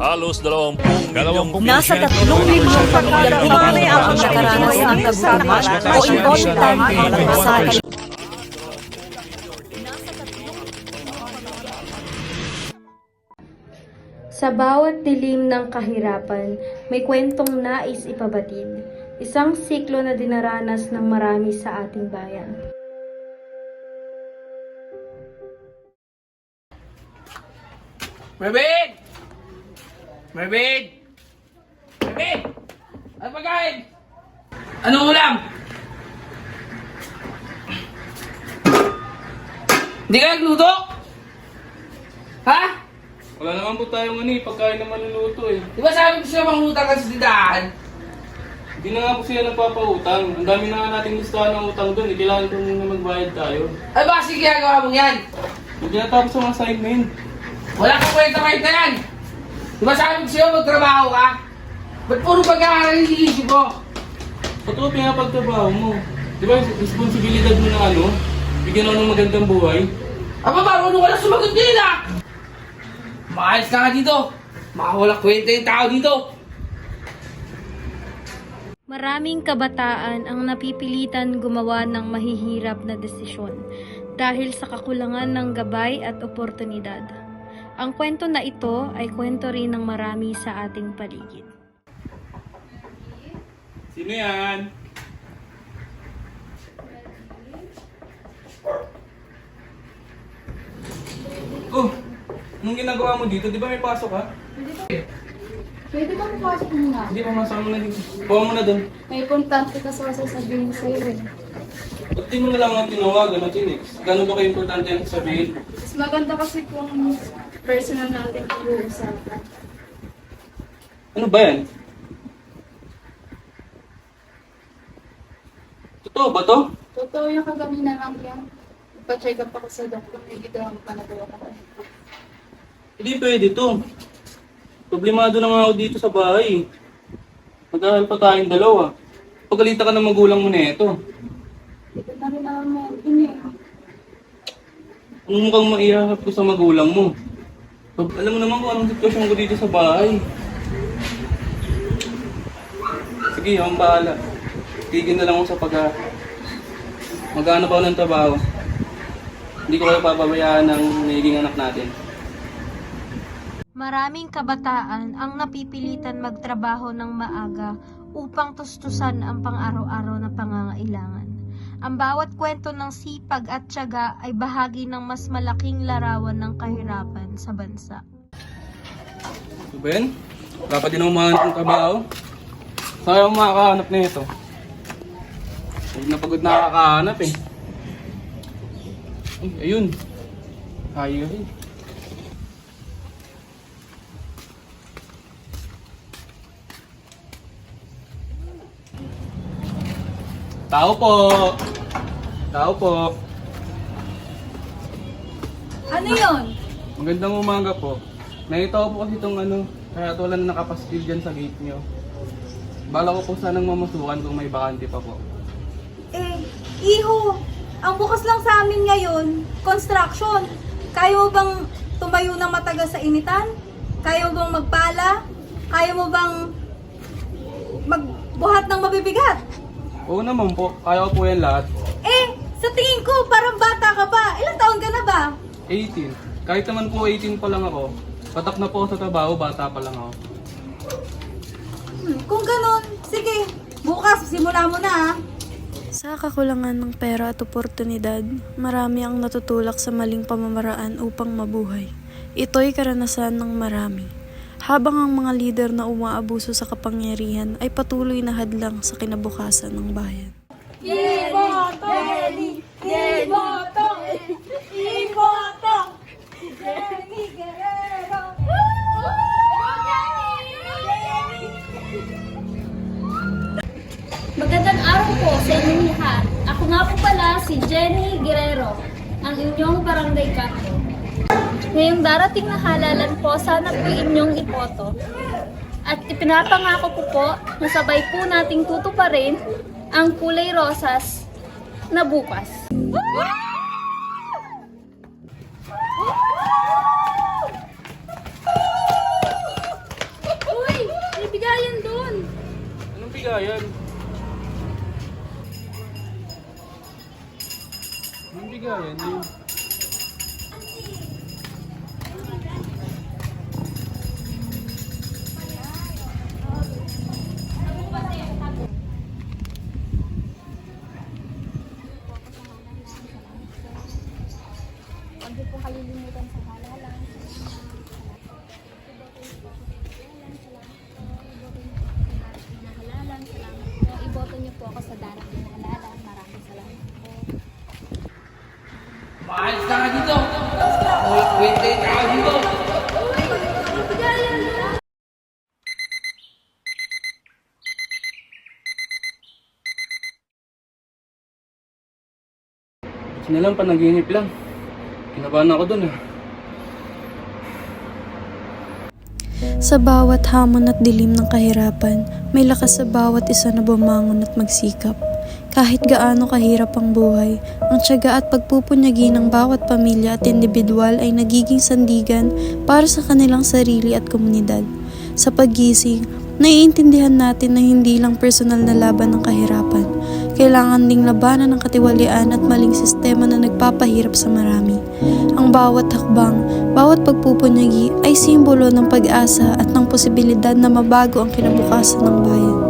Halos 20 milyong Nasa tatlong milyong pamilyang Pinoy ang nakaranas ng kagutuman o involuntary pagkasagal. Sa bawat dilim ng kahirapan, may kwentong nais ipabatid. Isang siklo na dinaranas ng marami sa ating bayan. Mervin! Mervin! Mervin! Ano pagkain? Anong ulam? Hindi ka nagluto? Ha? Wala naman po tayong ano eh, pagkain na maluluto eh. Di ba sabi ko siya mangutang ka sa tindahan? Hindi na nga po siya nagpapautang. Ang dami na nga nating listahan ng utang doon eh. Kailangan ko muna magbayad tayo. Ay ba kasi ginagawa mo yan? Hindi natapos ang assignment. Wala kang kwenta-kwenta yan! Di ba sabi ko siya magtrabaho ka? Ba't puro pag-aaral yung iisip mo? Patuwa pinapagtrabaho mo. Di ba responsibilidad mo na ano? Bigyan ako ng magandang buhay. Aba, marunong ka na sumagot din ah! Maayos ka nga dito! Makawala kwenta yung tao dito! Maraming kabataan ang napipilitan gumawa ng mahihirap na desisyon dahil sa kakulangan ng gabay at oportunidad. Ang kwento na ito ay kwento rin ng marami sa ating paligid. Sino yan? Oh, anong ginagawa mo dito? Di ba may pasok ka? Pwede ba mapasok muna? Hindi, pumasok mo na dito. Kuha mo na doon. May importante ka sa sasabihin sa'yo eh. Ba't di mo na lang ang tinawagan at tinex? Gano'n ba ka-importante ang sabihin? Mas maganda kasi kung personal natin pag-uusapan. Ano ba yan? Totoo ba to? Totoo yung kagamina lang yan. Ipa-check up ako sa doktor. May gitawang panagawa ko. Hindi pwede to. Problemado na nga ako dito sa bahay. Mag-aaral pa tayong dalawa. Pagalitan ka ng magulang mo na ito. Hindi ko na rin mo ini. Anong mukhang maihahap ko sa magulang mo? Alam mo naman kung anong sitwasyon ko dito sa bahay. Sige, ang bahala. Tigil na lang ako sa pag Maghanap ako ng trabaho. Hindi ko kayo papabayaan ng nagiging anak natin. Maraming kabataan ang napipilitan magtrabaho ng maaga upang tustusan ang pang-araw-araw na pangangailangan. Ang bawat kwento ng sipag at tiyaga ay bahagi ng mas malaking larawan ng kahirapan sa bansa. Ben, pa din ako mahanap ng trabaho. Saan ako makakahanap na ito? Pagod na pagod na kakahanap eh. Ay, ayun. Eh. Tao po! Tao po! Ano yon? Magandang umaga po. Nakita ko po kasi itong ano, kaya wala na nakapastil dyan sa gate nyo. Bala ko po sanang mamasukan kung may bakante pa po. Eh, iho, ang bukas lang sa amin ngayon, construction. Kaya mo bang tumayo ng matagal sa initan? Kaya mo bang magpala? Kaya mo bang magbuhat ng mabibigat? Oo naman po, kaya ko po yan lahat. Tingin ko, parang bata ka pa. Ilang taon ka na ba? 18. Kahit naman po 18 pa lang ako, patak na po ako sa trabaho, bata pa lang ako. Hmm, kung ganun, sige, bukas, simula mo na ah. Sa kakulangan ng pera at oportunidad, marami ang natutulak sa maling pamamaraan upang mabuhay. Ito'y karanasan ng marami. Habang ang mga lider na umaabuso sa kapangyarihan ay patuloy na hadlang sa kinabukasan ng bayan. Magandang araw po sa inyong lahat. Ako nga po pala si Jenny Guerrero, ang inyong barangay kanto. Ngayong darating na halalan po, sana po inyong ipoto. At ipinapangako ko po na sabay po nating tutuparin ang kulay rosas na bukas. Uy! May bigayan doon! Anong bigayan? Anong bigayan yun? Ako sa darating na halalan. Maraming salamat po. Ka nga dito. Wait, wait, wait dito. Kasi na lang, panaginip lang. Kinabahan ako dun ah. Sa bawat hamon at dilim ng kahirapan, may lakas sa bawat isa na bumangon at magsikap. Kahit gaano kahirap ang buhay, ang tiyaga at pagpupunyagi ng bawat pamilya at individual ay nagiging sandigan para sa kanilang sarili at komunidad. Sa paggising, naiintindihan natin na hindi lang personal na laban ng kahirapan, kailangan ding labanan ng katiwalian at maling sistema na nagpapahirap sa marami. Ang bawat hakbang, bawat pagpupunyagi ay simbolo ng pag-asa at ng posibilidad na mabago ang kinabukasan ng bayan.